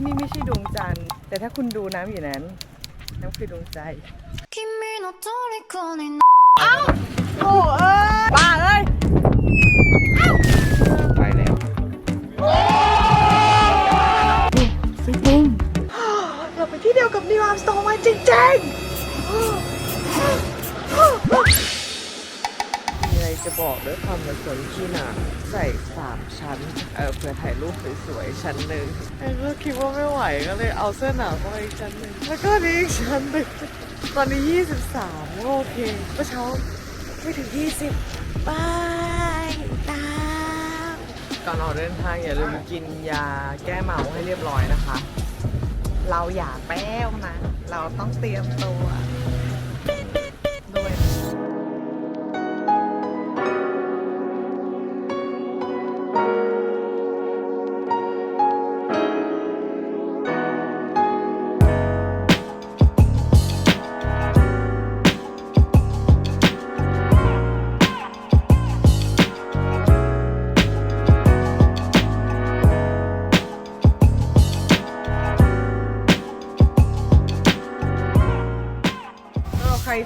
ที่นี่ไม่ใช่ดวงจันทร์ แต่ถ้าคุณดูน้ำอยู่นั้น น้ำคือดวงใจเอาโอ้เอ้ยบ้าเอ้ยไปแล้วสิปุ้งเราไปที่เดียวกับนิวอัมสโตมาจริงๆ จะบอกด้วยความเป็นคนขี้หนาใส่สามชั้น เออเพื่อถ่ายรูปสวยๆชั้นหนึ่งไอ้ก็คิดว่าไม่ไหวก็เลยเอาเสื้อหนาวเข้าไปอีกชั้นหนึ่งแล้วก็นี่อีกชั้นหนึ่งตอนนี้ 23ก็โอเคเมื่อเช้าไม่ถึง 20บายตาก่อนออกเดินทางอย่าลืมกินยาแก้เมาให้เรียบร้อยนะคะ เราอย่าแป้วนะ เราต้องเตรียมตัว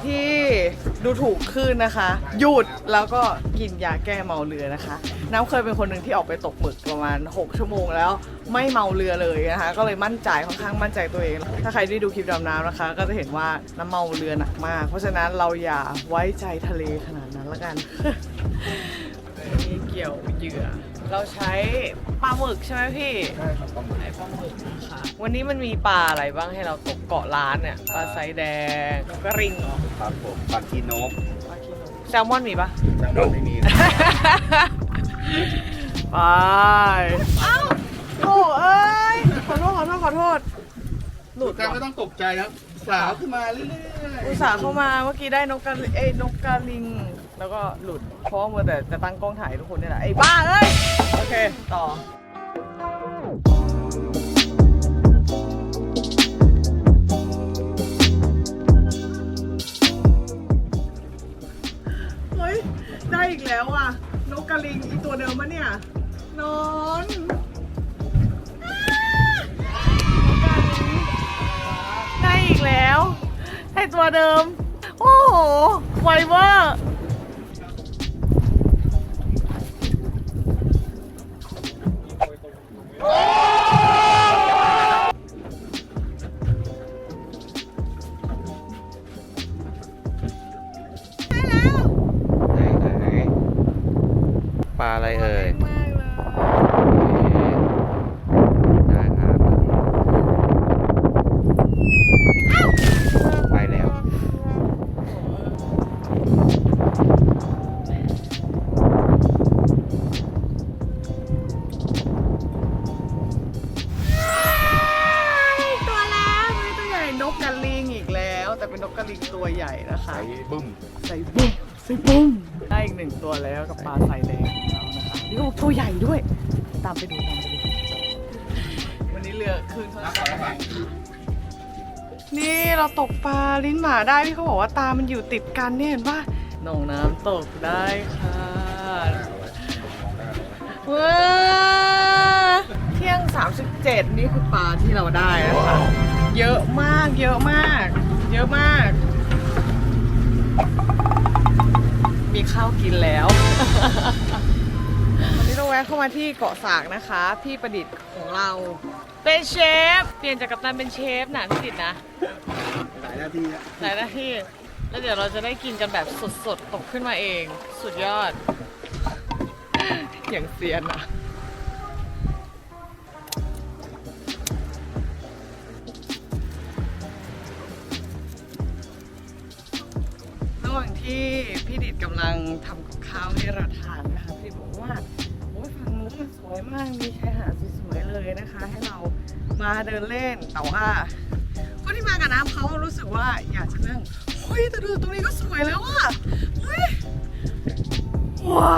ที่ดูถูกคลื่นนะคะ หยุดแล้วก็กินยาแก้เมาเรือนะคะ น้ำเคยเป็นคนหนึ่งที่ออกไปตกหมึกประมาณ 6 ชั่วโมงแล้วไม่เมาเรือเลยนะคะ ก็เลยมั่นใจค่อนข้างมั่นใจตัวเอง ถ้าใครได้ดูคลิปดำน้ำนะคะ ก็จะเห็นว่าน้ำเมาเรือหนักมาก เพราะฉะนั้นเราอย่าไว้ใจทะเลขนาดนั้นละกันนี่เกี่ยวเหยื่อ เราใช้ปลาหมึกใช่ไหมพี่ใช่ครับปลาหมึกไอ้ปลาหมึกนะคะวันนี้มันมีปลาอะไรบ้างให้เราตกเกาะล้านเนี่ยปลาไซแดงนกกระริงเหรอครับผมปลาคีนกปลาคีโนแซลมอนมีปะแซลมอนไม่มีไปเอ้าโอ้เอ้ย ขอโทษ ขอโทษ ขอโทษ หลุดการว่ะไม่ต้องตกใจนะ สาวขึ้นมาเรื่อยๆอุตส่าห์เข้ามาเมื่อกี้ได้นกกระเอ้ยนกกระลิง แล้วก็หลุดเพราะว่ามัวแต่จะตั้งกล้องถ่ายทุกคนนี่แหละไอ้บ้าเอ้ยโอเค ต่อ เฮ้ย ได้อีกแล้วอะ นกกระลิงอีตัวเดิมมะเนี่ย นอนได้ อีกแล้ว ให้ตัวเดิม โอ้โห ไวเวอร์ ลิงตัวใหญ่นะคะ ใส่บึ้มใส่บุ้มใส่บุ้มได้อีกหนึ่งตัวแล้วกับปลาใส่แดงของเรานะคะนี่ก็ตัวใหญ่ด้วย ตามไปดูตามไปดู วันนี้เรือคืนเขานี่เราตกปลาลิ้นหมาได้พี่เขาบอกว่าตามันอยู่ติดกันเนี่ยเห็นป่ะหนองน้ำตกได้ค่ะว้าเที่ยง 37 นี่คือปลาที่เราได้นะคะ เยอะมากเยอะมาก เยอะมาก มีข้าวกินแล้ว วันนี้เราแวะเข้ามาที่เกาะสากนะคะ พี่ประดิษฐ์ของเรา เป็นเชฟ เปลี่ยนจากกัปตันเป็นเชฟนะพี่ประดิษฐ์นะ หลายนาทีแล้วหลายหน้าที่ แล้วเดี๋ยวเราจะได้กินกันแบบสดๆ ตกขึ้นมาเอง สุดยอด อย่างเซียนอะ ที่พี่ดิดกำลังทำกับข้าวให้เราทานนะคะพี่บอกว่าโอ้ยฝั่งนู้นมันสวยมากมีชายหาดสวยๆเลยนะคะ ให้เรามาเดินเล่นแต่ว่าคนที่มากับน้ำเขารู้สึกว่าอยากจะนั่งเฮ้ยแต่ดูตรงนี้ก็สวยแล้วอะเฮ้ยว้า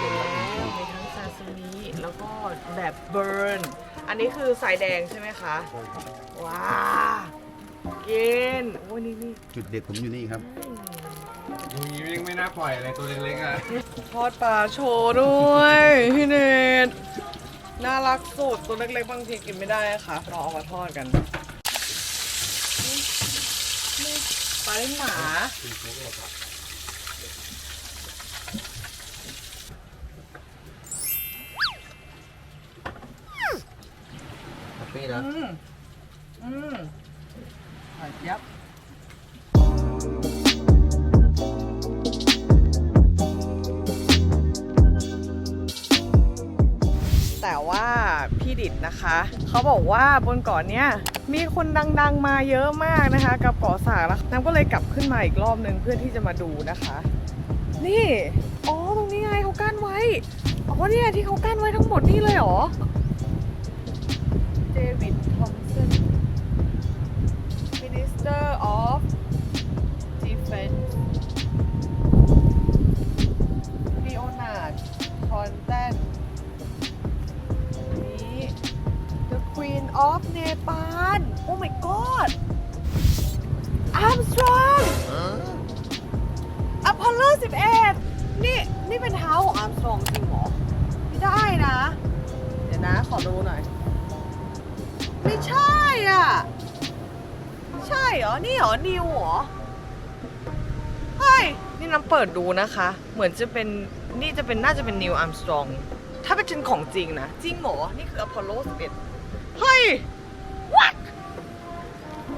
มีทั้งซาซิมิแล้วก็แบบเบิร์น อันนี้คือสายแดงใช่ไหมคะ ว้าเกนโอ้นี่นี่จุดเด็ดผมอยู่นี่ครับดูนี้ยังไม่น่าปล่อยเลยตัวเล็กๆอะทอดปลาโชว์ด้วยพี่เนทน่ารักสุดตัวเล็กๆบางทีกินไม่ได้ค่ะรอเอามาทอดกันปลาเล่นหมา คาเฟ่แล้วอืมอืมหอยยับแต่ว่าพี่ดิดนะคะ เขาบอกว่าบนเกาะเนี้ยมีคนดังๆมาเยอะมากนะคะ กับเกาะสากแล้วน้ำก็เลยกลับขึ้นมาอีกรอบนึงเพื่อที่จะมาดูนะคะ นี่ อ๋อ ตรงนี้ไงเขากั้นไว้ อ๋อเนี่ยที่เขากั้นไว้ทั้งหมดนี่เลยเหรอ เดวิดทอมสัน Minister of Defense Leonard Content นี้ The Queen of Nepal Oh my god Armstrong นี่เหรอ นิวเหรอ เฮ้ย นี่น้ำเปิดดูนะคะ เหมือนจะเป็น นี่จะเป็นน่าจะเป็นนิวอัมสตรอง ถ้าเป็นของจริงนะ จริงเหรอ นี่คืออพอลโล11 เฮ้ย what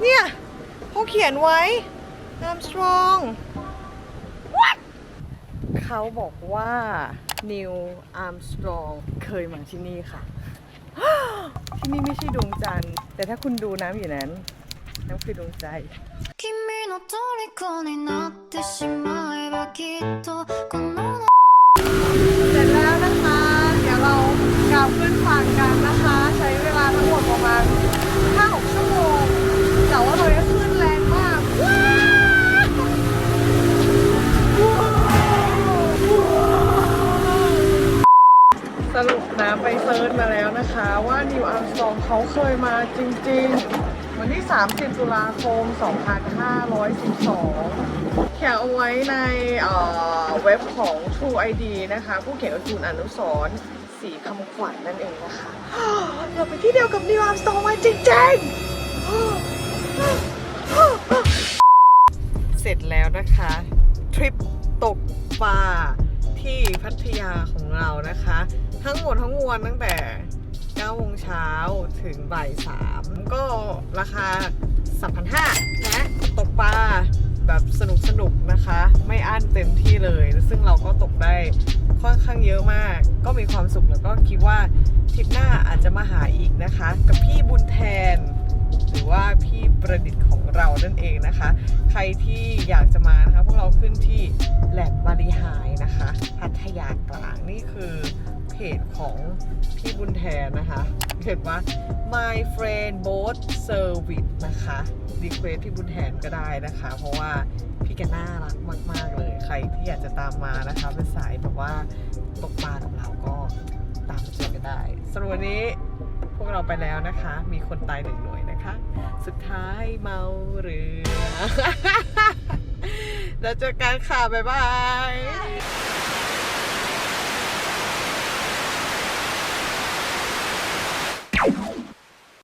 เนี่ยเขาเขียนไว้อัมสตรอง what เขาบอกว่านิวอัมสตรองเคยมาที่นี่ค่ะ ที่นี่ไม่ใช่ดวงจันทร์ แต่ถ้าคุณดูน้ำอยู่นั้น นั่นคืองใจเสแล้วนะคะ เดี๋ยวเรากลัขึ้นฝั่งกันนะคะ ใช้เวลาทั้งหมดประมาณ5-6ชั่วโมงแต่ว่าเราจะขึ้นแรงมากสรุปนะไปเซิร์ชมาแล้วนะคะ ว่านิวอัลสองเขาเคยมาจริง 30 ตุลาคม 2512 เขียนเอาไว้ในเอ่อเว็บของ True ID นะคะ ผู้เขียนก็คือคุณอนุสรสีคำขวัญนั่นเองนะคะเราไปที่เดียวกับนิวอัมสตองมาจริงๆ เสร็จแล้วนะคะ ทริปตกปลาที่พัทยาของเรานะคะ ทั้งหมดทั้งมวลตั้งแต่ 9โมงเช้าถึงบ่าย3ก็ราคา 3,500นะตกปลาแบบสนุกสนุกนะคะ ไม่อั้นเต็มที่เลย ซึ่งเราก็ตกได้ค่อนข้างเยอะมาก ก็มีความสุขแล้วก็คิดว่าทริปหน้าอาจจะมาหาอีกนะคะ กับพี่บุญแทน หรือว่าพี่ประดิษฐ์ของเรานั่นเองนะคะ ใครที่อยากจะมานะคะ พวกเราขึ้นที่แหลมบารีไฮนะคะ พัทยากลางนี่คือ เพจของพี่บุญแทนนะคะเขียนว่า my friend boat service นะคะรีเควสพี่บุญแทนก็ได้นะคะ เพราะว่าพี่แกน่ารักมาก ๆ เลย ใครที่อยากจะตามมานะคะเป็นสายแบบว่าตกปลากับเราก็ตามไปเจอกันได้สรับวันนี้พวกเราไปแล้วนะคะ มีคนตายหนึ่งหน่วยนะคะ สุดท้ายเมาเรือ แล้วเจอกันค่ะ บ๊ายบาย